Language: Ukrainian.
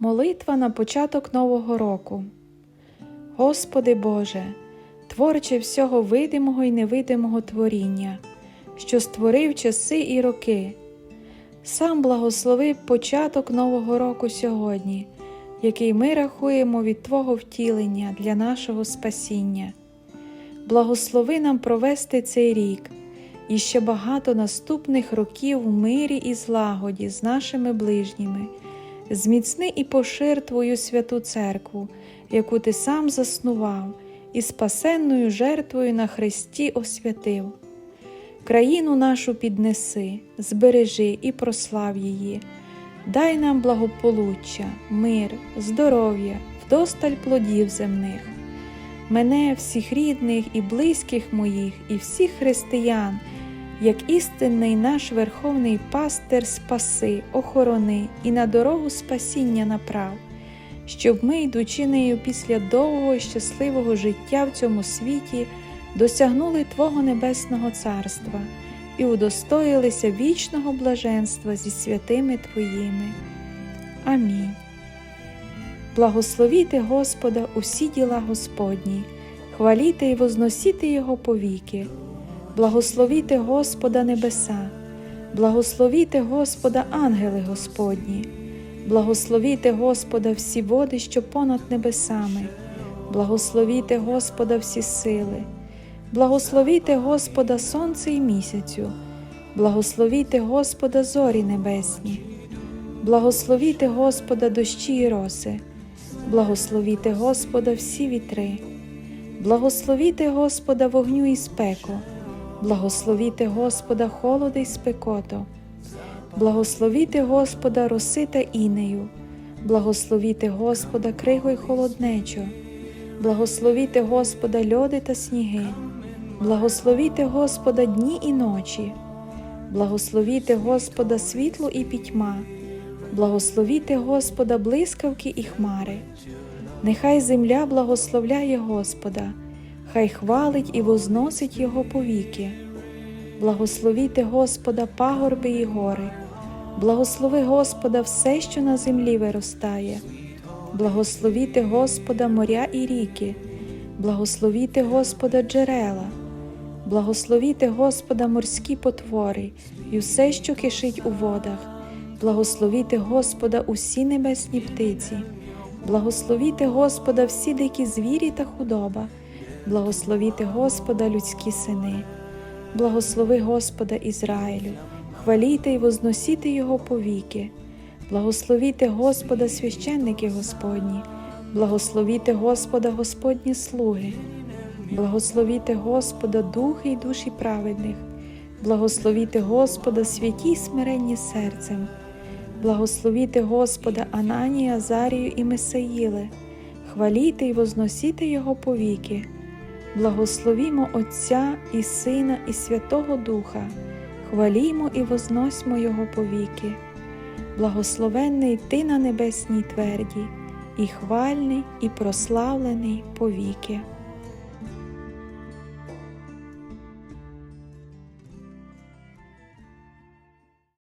Молитва на початок Нового року. Господи Боже, творче всього видимого і невидимого творіння, що створив часи і роки. Сам благослови початок Нового року сьогодні, який ми рахуємо від Твого втілення для нашого спасіння. Благослови нам провести цей рік і ще багато наступних років в мирі і злагоді з нашими ближніми. Зміцни і пошир Твою святу церкву, яку Ти сам заснував, і спасенною жертвою на Христі освятив. Країну нашу піднеси, збережи і прослав її, дай нам благополуччя, мир, здоров'я, вдосталь плодів земних. Мене, всіх рідних і близьких моїх, і всіх християн, як істинний наш Верховний Пастир спаси, охорони і на дорогу спасіння направ, щоб ми, йдучи нею після довгого і щасливого життя в цьому світі, досягнули Твого Небесного Царства і удостоїлися вічного блаженства зі святими Твоїми. Амінь. Благословіте Господа усі діла Господні, хваліте і возносіте Його повіки. Благословіте Господа небеса, благословіте Господа ангели Господні, благословіте Господа всі води, що понад небесами, благословіте Господа всі сили, благословіте Господа сонце і місяцю, благословіте Господа зорі небесні, благословіте Господа дощі і роси, благословіте Господа всі вітри, благословіте Господа вогню і спеку. Благословіте Господа холоди й спекото, благословіте Господа роси та інею, благословіте Господа кригу й холоднечо, благословіте Господа льоди та сніги, благословіте Господа дні і ночі, благословіте Господа світло і пітьма, благословіте Господа блискавки і хмари. Нехай земля благословляє Господа хай хвалить і возносить Його повіки. Благословіте Господа пагорби і гори, благослови Господа все, що на землі виростає, благословіте Господа моря і ріки, благословіте Господа джерела, благословіте Господа морські потвори і все, що кишить у водах, благословіте Господа усі небесні птиці, благословіте Господа всі дикі звірі та худоба. Благословіте Господа людські сини, благослови Господа Ізраїлю, хвалійте і возносіте Його повіки, благословіте Господа священники Господні, благословіте Господа Господні слуги, благословіте Господа духи й душі праведних, благословіте Господа святі й смиренні серцем, благословіте Господа Ананія, Азарію і Месаїле, хвалійте і возносіте Його повіки. Благословімо Отця і Сина, і Святого Духа, хвалімо і возносьмо Його повіки. Благословенний Ти на небесній тверді, і хвальний, і прославлений повіки.